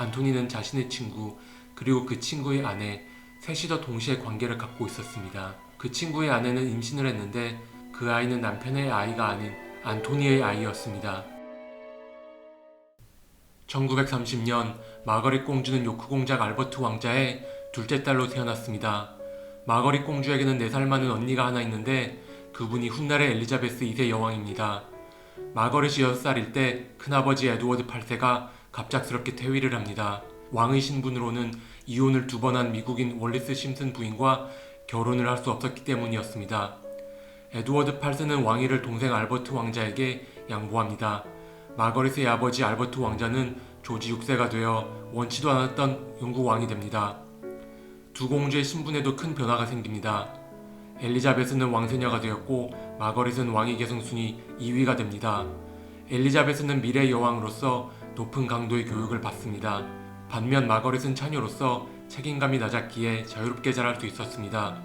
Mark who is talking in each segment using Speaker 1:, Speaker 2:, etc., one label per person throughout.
Speaker 1: 안토니는 자신의 친구 그리고 그 친구의 아내 셋이서 동시에 관계를 갖고 있었습니다. 그 친구의 아내는 임신을 했는데 그 아이는 남편의 아이가 아닌 안토니의 아이였습니다. 1930년 마거릿 공주는 요크 공작 알버트 왕자의 둘째 딸로 태어났습니다. 마거릿 공주에게는 4살 많은 언니가 하나 있는데 그분이 훗날의 엘리자베스 2세 여왕입니다. 마거릿이 6살일 때 큰아버지 에드워드 8세가 갑작스럽게 퇴위를 합니다. 왕의 신분으로는 이혼을 두 번 한 미국인 월리스 심슨 부인과 결혼을 할 수 없었기 때문이었습니다. 에드워드 8세는 왕위를 동생 알버트 왕자에게 양보합니다. 마거릿의 아버지 알버트 왕자는 조지 6세가 되어 원치도 않았던 영국 왕이 됩니다. 두 공주의 신분에도 큰 변화가 생깁니다. 엘리자베스는 왕세녀가 되었고 마거릿은 왕위 계승 순위 2위가 됩니다. 엘리자베스는 미래 여왕으로서 높은 강도의 교육을 받습니다. 반면 마거릿은 처녀로서 책임감이 낮았기에 자유롭게 자랄 수 있었습니다.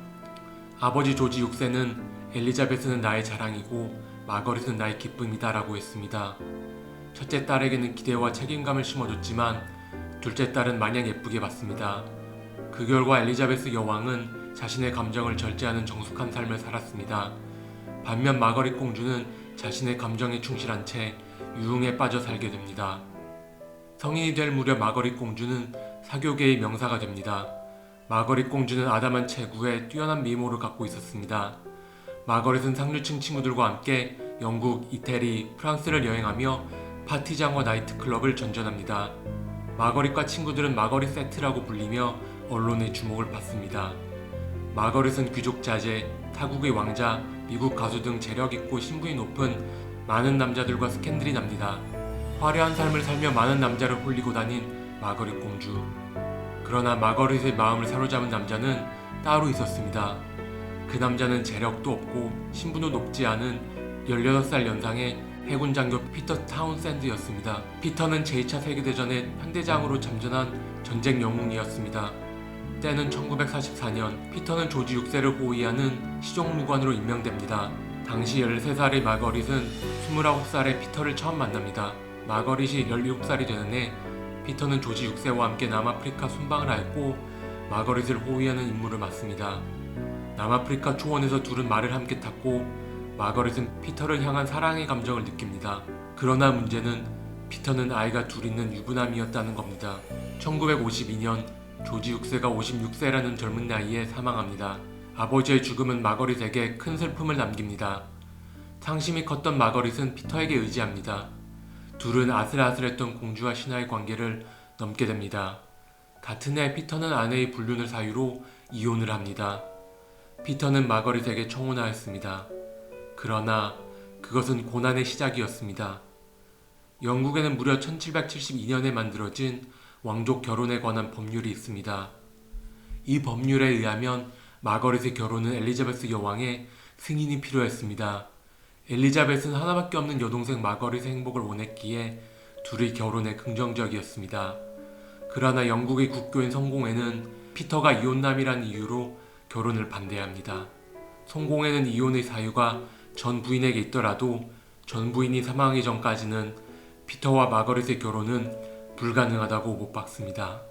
Speaker 1: 아버지 조지 6세는 엘리자베스는 나의 자랑이고 마거릿은 나의 기쁨이다 라고 했습니다. 첫째 딸에게는 기대와 책임감을 심어줬지만 둘째 딸은 마냥 예쁘게 봤습니다. 그 결과 엘리자베스 여왕은 자신의 감정을 절제하는 정숙한 삶을 살았습니다. 반면 마거릿 공주는 자신의 감정에 충실한 채 유흥에 빠져 살게 됩니다. 성인이 될 무렵 마거릿 공주는 사교계의 명사가 됩니다. 마거릿 공주는 아담한 체구에 뛰어난 미모를 갖고 있었습니다. 마거릿은 상류층 친구들과 함께 영국, 이태리, 프랑스를 여행하며 파티장과 나이트클럽을 전전합니다. 마거릿과 친구들은 마거릿 세트라고 불리며 언론의 주목을 받습니다. 마거릿은 귀족 자제, 타국의 왕자, 미국 가수 등 재력 있고 신분이 높은 많은 남자들과 스캔들이 납니다. 화려한 삶을 살며 많은 남자를 홀리고 다닌 마거릿 공주. 그러나 마거릿의 마음을 사로잡은 남자는 따로 있었습니다. 그 남자는 재력도 없고 신분도 높지 않은 16살 연상의 해군 장교 피터 타운샌드였습니다. 피터는 제2차 세계대전의 현대장으로 잠전한 전쟁 영웅이었습니다. 때는 1944년 피터는 조지 6세를 호위하는 시종무관으로 임명됩니다. 당시 13살의 마거릿은 29살의 피터를 처음 만납니다. 마거릿이 17살이 되는 해 피터는 조지 6세와 함께 남아프리카 순방을 하였고 마거릿을 호위하는 임무를 맡습니다. 남아프리카 초원에서 둘은 말을 함께 탔고 마거릿은 피터를 향한 사랑의 감정을 느낍니다. 그러나 문제는 피터는 아이가 둘 있는 유부남이었다는 겁니다. 1952년 조지 6세가 56세라는 젊은 나이에 사망합니다. 아버지의 죽음은 마거릿에게 큰 슬픔을 남깁니다. 상심이 컸던 마거릿은 피터에게 의지합니다. 둘은 아슬아슬했던 공주와 신하의 관계를 넘게 됩니다. 같은 해 피터는 아내의 불륜을 사유로 이혼을 합니다. 피터는 마거릿에게 청혼하였습니다. 그러나 그것은 고난의 시작이었습니다. 영국에는 무려 1772년에 만들어진 왕족 결혼에 관한 법률이 있습니다. 이 법률에 의하면 마거릿의 결혼은 엘리자베스 여왕의 승인이 필요했습니다. 엘리자벳은 하나밖에 없는 여동생 마거릿의 행복을 원했기에 둘의 결혼에 긍정적이었습니다. 그러나 영국의 국교인 성공회는 피터가 이혼남이라는 이유로 결혼을 반대합니다. 성공회는 이혼의 사유가 전 부인에게 있더라도 전 부인이 사망하기 전까지는 피터와 마거릿의 결혼은 불가능하다고 못 박습니다.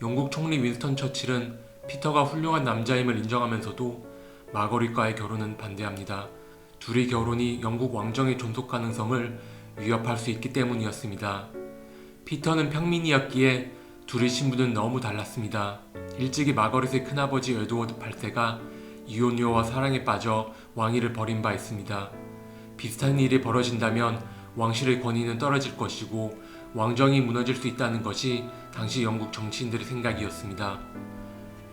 Speaker 1: 영국 총리 윈스턴 처칠은 피터가 훌륭한 남자임을 인정하면서도 마거릿과의 결혼은 반대합니다. 둘의 결혼이 영국 왕정의 존속 가능성을 위협할 수 있기 때문이었습니다. 피터는 평민이었기에 둘의 신분은 너무 달랐습니다. 일찍이 마거릿의 큰아버지 에드워드 8세가 이혼녀와 사랑에 빠져 왕위를 버린 바 있습니다. 비슷한 일이 벌어진다면 왕실의 권위는 떨어질 것이고 왕정이 무너질 수 있다는 것이 당시 영국 정치인들의 생각이었습니다.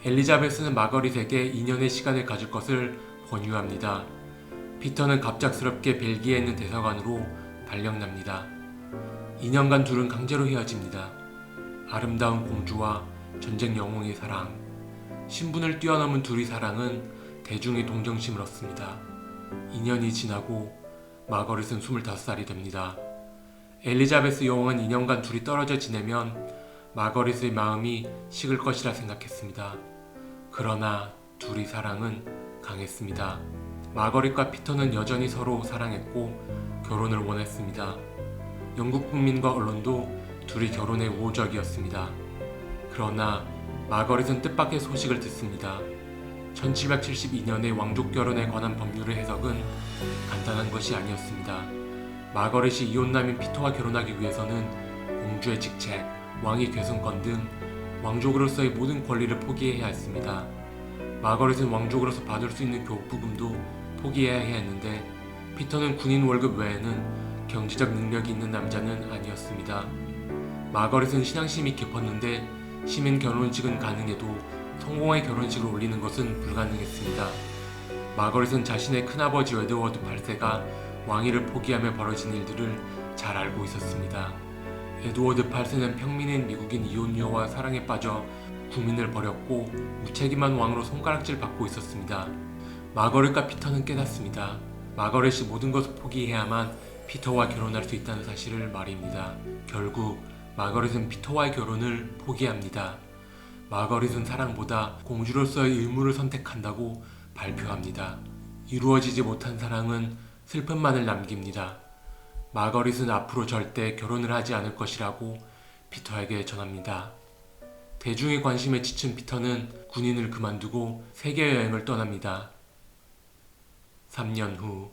Speaker 1: 엘리자베스는 마거릿에게 2년의 시간을 가질 것을 권유합니다. 피터는 갑작스럽게 벨기에 있는 대사관으로 발령납니다. 2년간 둘은 강제로 헤어집니다. 아름다운 공주와 전쟁 영웅의 사랑. 신분을 뛰어넘은 둘의 사랑은 대중의 동정심을 얻습니다. 2년이 지나고 마거릿은 25살이 됩니다. 엘리자베스 여왕은 2년간 둘이 떨어져 지내면 마거릿의 마음이 식을 것이라 생각했습니다. 그러나 둘의 사랑은 강했습니다. 마거릿과 피터는 여전히 서로 사랑했고 결혼을 원했습니다. 영국 국민과 언론도 둘이 결혼에 우호적이었습니다. 그러나 마거릿은 뜻밖의 소식을 듣습니다. 1772년의 왕족 결혼에 관한 법률의 해석은 간단한 것이 아니었습니다. 마거릿이 이혼남인 피터와 결혼하기 위해서는 공주의 직책, 왕위 계승권 등 왕족으로서의 모든 권리를 포기해야 했습니다. 마거릿은 왕족으로서 받을 수 있는 교부금도 포기해야 했는데 피터는 군인 월급 외에는 경제적 능력이 있는 남자는 아니었습니다. 마거릿은 신앙심이 깊었는데 시민 결혼식은 가능해도 성공의 결혼식을 올리는 것은 불가능했습니다. 마거릿은 자신의 큰아버지 에드워드 8세가 왕위를 포기하며 벌어진 일들을 잘 알고 있었습니다. 에드워드 8세는 평민인 미국인 이혼녀와 사랑에 빠져 국민을 버렸고 무책임한 왕으로 손가락질 받고 있었습니다. 마거릿과 피터는 깨닫습니다. 마거릿이 모든 것을 포기해야만 피터와 결혼할 수 있다는 사실을 말입니다. 결국 마거릿은 피터와의 결혼을 포기합니다. 마거릿은 사랑보다 공주로서의 의무를 선택한다고 발표합니다. 이루어지지 못한 사랑은 슬픔만을 남깁니다. 마거릿은 앞으로 절대 결혼을 하지 않을 것이라고 피터에게 전합니다. 대중의 관심에 지친 피터는 군인을 그만두고 세계 여행을 떠납니다. 3년 후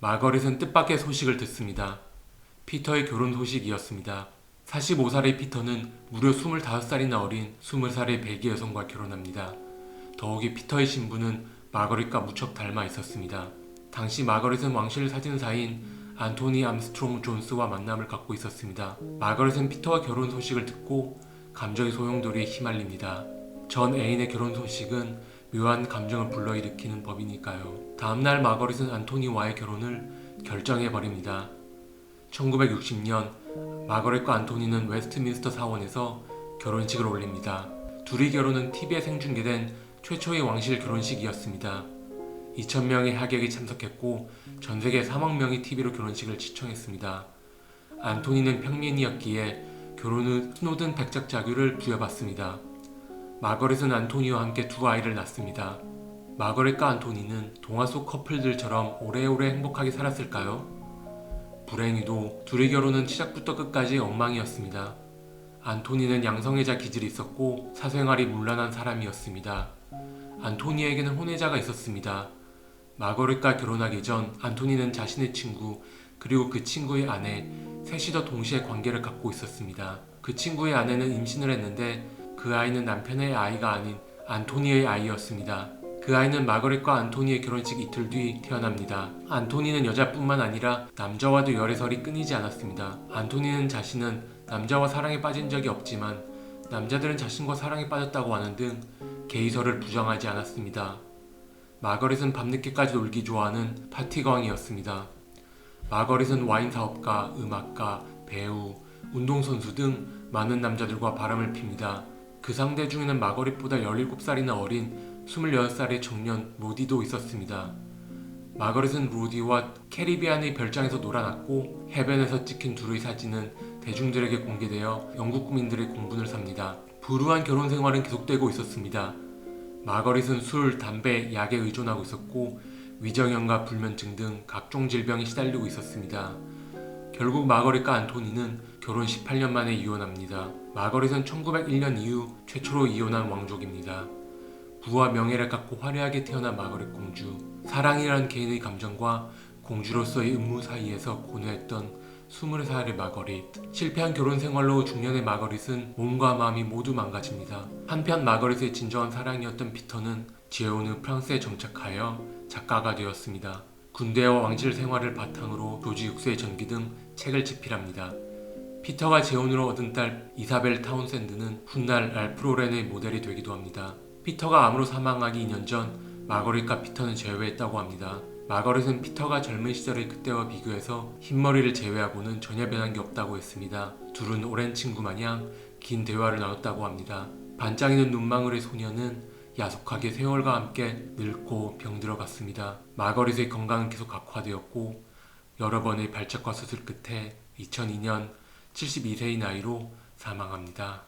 Speaker 1: 마거릿은 뜻밖의 소식을 듣습니다. 피터의 결혼 소식이었습니다. 45살의 피터는 무려 25살이나 어린 20살의 벨기에 여성과 결혼합니다. 더욱이 피터의 신부는 마거릿과 무척 닮아 있었습니다. 당시 마거릿은 왕실 사진사인 안토니 암스트롱 존스와 만남을 갖고 있었습니다. 마거릿은 피터와 결혼 소식을 듣고 감정의 소용돌이에 휘말립니다. 전 애인의 결혼 소식은 묘한 감정을 불러일으키는 법이니까요. 다음날 마거릿은 안토니와의 결혼을 결정해버립니다. 1960년 마거렛과 안토니는 웨스트민스터 사원에서 결혼식을 올립니다. 둘이 결혼은 TV에 생중계된 최초의 왕실 결혼식이었습니다. 2,000명의 하객이 참석했고 전 세계 3억 명이 TV로 결혼식을 시청했습니다. 안토니는 평민이었기에 결혼 후 스노든 백작 자규를 부여받습니다. 마거렛은 안토니와 함께 두 아이를 낳습니다. 마거렛과 안토니는 동화 속 커플들처럼 오래오래 행복하게 살았을까요? 불행히도 둘의 결혼은 시작부터 끝까지 엉망이었습니다. 안토니는 양성애자 기질이 있었고 사생활이 문란한 사람이었습니다. 안토니에게는 혼외자가 있었습니다. 마거렛과 결혼하기 전 안토니는 자신의 친구 그리고 그 친구의 아내 셋이 더 동시에 관계를 갖고 있었습니다. 그 친구의 아내는 임신을 했는데 그 아이는 남편의 아이가 아닌 안토니의 아이였습니다. 그 아이는 마거렛과 안토니의 결혼식 이틀 뒤 태어납니다. 안토니는 여자뿐만 아니라 남자와도 열애설이 끊이지 않았습니다. 안토니는 자신은 남자와 사랑에 빠진 적이 없지만 남자들은 자신과 사랑에 빠졌다고 하는 등 게이설을 부정하지 않았습니다. 마거릿은 밤늦게까지 놀기 좋아하는 파티광이었습니다. 마거릿은 와인 사업가, 음악가, 배우, 운동선수 등 많은 남자들과 바람을 핍니다. 그 상대 중에는 마거릿보다 17살이나 어린 26살의 청년 로디도 있었습니다. 마거릿은 로디와 캐리비안의 별장에서 놀아났고 해변에서 찍힌 둘의 사진은 대중들에게 공개되어 영국 국민들의 공분을 삽니다. 불우한 결혼 생활은 계속되고 있었습니다. 마거릿은 술, 담배, 약에 의존하고 있었고 위정형과 불면증 등 각종 질병에 시달리고 있었습니다. 결국 마거릿과 안토니는 결혼 18년 만에 이혼합니다. 마거릿은 1901년 이후 최초로 이혼한 왕족입니다. 부와 명예를 갖고 화려하게 태어난 마거릿 공주. 사랑이란 개인의 감정과 공주로서의 의무 사이에서 고뇌했던 20살의 마거릿. 실패한 결혼 생활로 중년의 마거릿은 몸과 마음이 모두 망가집니다. 한편 마거릿의 진정한 사랑이었던 피터는 재혼 후 프랑스에 정착하여 작가가 되었습니다. 군대와 왕실 생활을 바탕으로 조지 6세의 전기 등 책을 집필합니다. 피터가 재혼으로 얻은 딸 이사벨 타운샌드는 훗날 랄프 로렌의 모델이 되기도 합니다. 피터가 암으로 사망하기 2년 전 마거릿과 피터는 재회했다고 합니다. 마거릿은 피터가 젊은 시절의 그때와 비교해서 흰머리를 제외하고는 전혀 변한 게 없다고 했습니다. 둘은 오랜 친구 마냥 긴 대화를 나눴다고 합니다. 반짝이는 눈망울의 소녀는 야속하게 세월과 함께 늙고 병들어갔습니다. 마거릿의 건강은 계속 악화되었고 여러 번의 발작과 수술 끝에 2002년 72세의 나이로 사망합니다.